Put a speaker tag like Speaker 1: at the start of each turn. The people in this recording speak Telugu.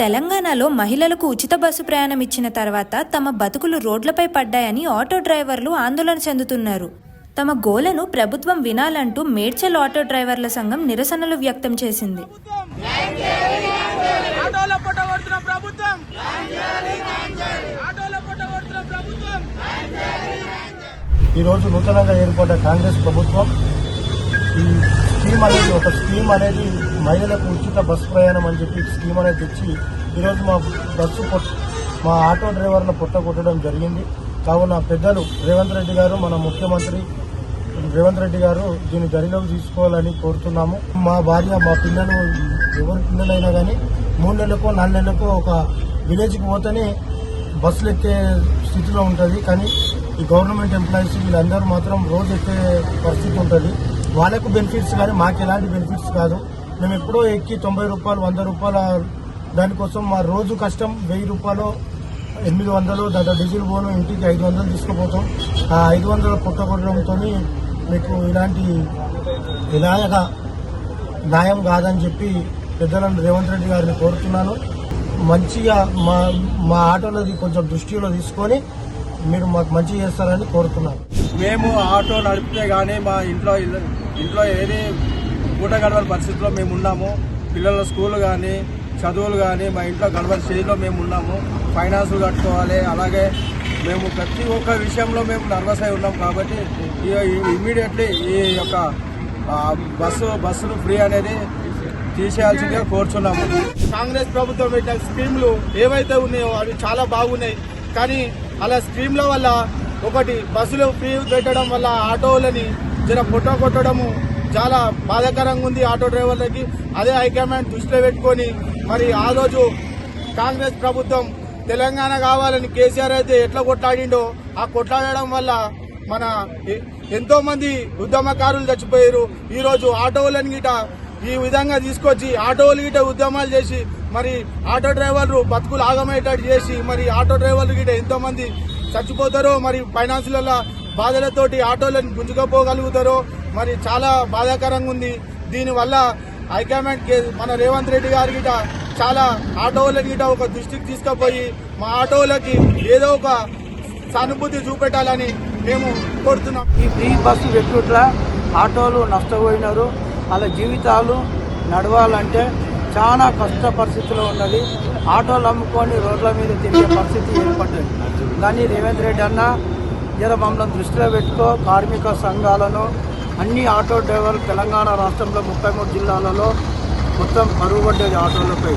Speaker 1: తెలంగాణలో మహిళలకు ఉచిత బస్సు ప్రయాణం ఇచ్చిన తర్వాత తమ బతుకులు రోడ్లపై పడ్డాయని ఆటో డ్రైవర్లు ఆందోళన చెందుతున్నారు. తమ గోలను ప్రభుత్వం వినాలంటూ మేడ్చల్ ఆటో డ్రైవర్ల సంఘం నిరసనలు వ్యక్తం చేసింది.
Speaker 2: ఈరోజు నూతనంగా ఏర్పడ్డ కాంగ్రెస్ ప్రభుత్వం ఈ స్కీమ్ అనేది ఒక స్కీమ్ అనేది మహిళలకు ఉచిత బస్సు ప్రయాణం అని చెప్పి స్కీమ్ అనేది తెచ్చి ఈరోజు మా బస్సు మా ఆటో డ్రైవర్ల పొట్ట కొట్టడం జరిగింది. కావున పెద్దలు రేవంత్ రెడ్డి గారు మన ముఖ్యమంత్రి రేవంత్ రెడ్డి గారు దీన్ని దరిలోకి తీసుకోవాలని కోరుతున్నాము. మా భార్య మా పిల్లలు ఎవరి పిల్లలైనా కానీ మూడు నెలలకు నాలుగు నెలలకు ఒక విలేజ్కి పోతేనే బస్సులు ఎక్కే స్థితిలో ఉంటుంది. కానీ ఈ గవర్నమెంట్ ఎంప్లాయీస్ వీళ్ళందరూ మాత్రం రోజు ఎక్కే పరిస్థితి ఉంటుంది. వాళ్ళకు బెనిఫిట్స్ కానీ మాకు ఎలాంటి బెనిఫిట్స్ కాదు. మేము ఎప్పుడో ఎక్కి తొంభై రూపాయలు వంద రూపాయల దానికోసం మా రోజు కష్టం వెయ్యి రూపాయలు ఎనిమిది వందలు దాంట్లో డీజిల్ పోను ఇంటికి ఐదు వందలు తీసుకుపోతాం. ఆ ఐదు వందల పుట్టగొట్టడంతో మీకు ఇలాంటి ఇలాగా న్యాయం కాదని చెప్పి పెద్దలను రేవంత్ రెడ్డి గారిని కోరుతున్నాను. మంచిగా మా మా ఆటోలది కొంచెం దృష్టిలో తీసుకొని మీరు మాకు మంచి చేస్తారని కోరుతున్నాను.
Speaker 3: మేము ఆటో నడిపితే కానీ మా ఇంట్లో ఇంట్లో ఏది పూట గడవని పరిస్థితిలో మేము ఉన్నాము. పిల్లల స్కూల్ కానీ చదువులు కానీ మా ఇంట్లో గడవని స్టేజ్లో మేము ఉన్నాము. ఫైనాన్స్ కట్టుకోవాలి. అలాగే మేము ప్రతి ఒక్క విషయంలో మేము నర్వస్ అయి ఉన్నాం కాబట్టి ఇమ్మీడియట్లీ ఈ యొక్క బస్సు బస్సులు ఫ్రీ అనేది తీసేయాల్సిందిగా కోరుచున్నాము.
Speaker 4: కాంగ్రెస్ ప్రభుత్వం పెట్టిన స్కీమ్లు ఏవైతే ఉన్నాయో అవి చాలా బాగున్నాయి. కానీ అలా స్కీమ్ల వల్ల ఒకటి బస్సులు ఫ్రీ పెట్టడం వల్ల ఆటోలని జర పొట్ట కొట్టడము చాలా బాధాకరంగా ఉంది ఆటో డ్రైవర్లకి. అదే హైకమాండ్ దృష్టిలో పెట్టుకొని మరి ఆ రోజు కాంగ్రెస్ ప్రభుత్వం తెలంగాణ కావాలని కేసీఆర్ అయితే ఎట్లా కొట్లాడిండో ఆ కొట్లాడడం వల్ల మన ఎంతో మంది ఉద్యమకారులు చచ్చిపోయారు. ఈరోజు ఆటోలను గిట ఈ విధంగా తీసుకొచ్చి ఆటోలు గిట ఉద్యమాలు చేసి మరి ఆటో డ్రైవర్లు బతుకులు ఆగమయ్యేటట్టు చేసి మరి ఆటో డ్రైవర్లు గిట్ట ఎంతోమంది చచ్చిపోతారో మరి ఫైనాన్స్లలో బాధలతోటి ఆటోలను గుంజుకపోగలుగుతారో మరి చాలా బాధాకరంగా ఉంది. దీనివల్ల హైకమాండ్ మన రేవంత్ రెడ్డి గారి గిట చాలా ఆటోల గిట ఒక దృష్టికి తీసుకుపోయి మా ఆటోలకి ఏదో ఒక సానుభూతి చూపెట్టాలని మేము కోరుతున్నాం.
Speaker 5: ఈ ఫ్రీ బస్సు పెట్టుట్ల ఆటోలు నష్టపోయినారు. వాళ్ళ జీవితాలు నడవాలంటే చాలా కష్ట పరిస్థితిలో ఉన్నది. ఆటోలు అమ్ముకొని రోడ్ల మీద తిరిగే పరిస్థితి ఏర్పడ్డది. కానీ రేవంత్ రెడ్డి అన్న జర మమ్మల్ని దృష్టిలో పెట్టుకో కార్మిక సంఘాలను అన్ని ఆటో డ్రైవర్లు తెలంగాణ రాష్ట్రంలో ముప్పై మూడు జిల్లాలలో మొత్తం కరువు ఆటోలపై.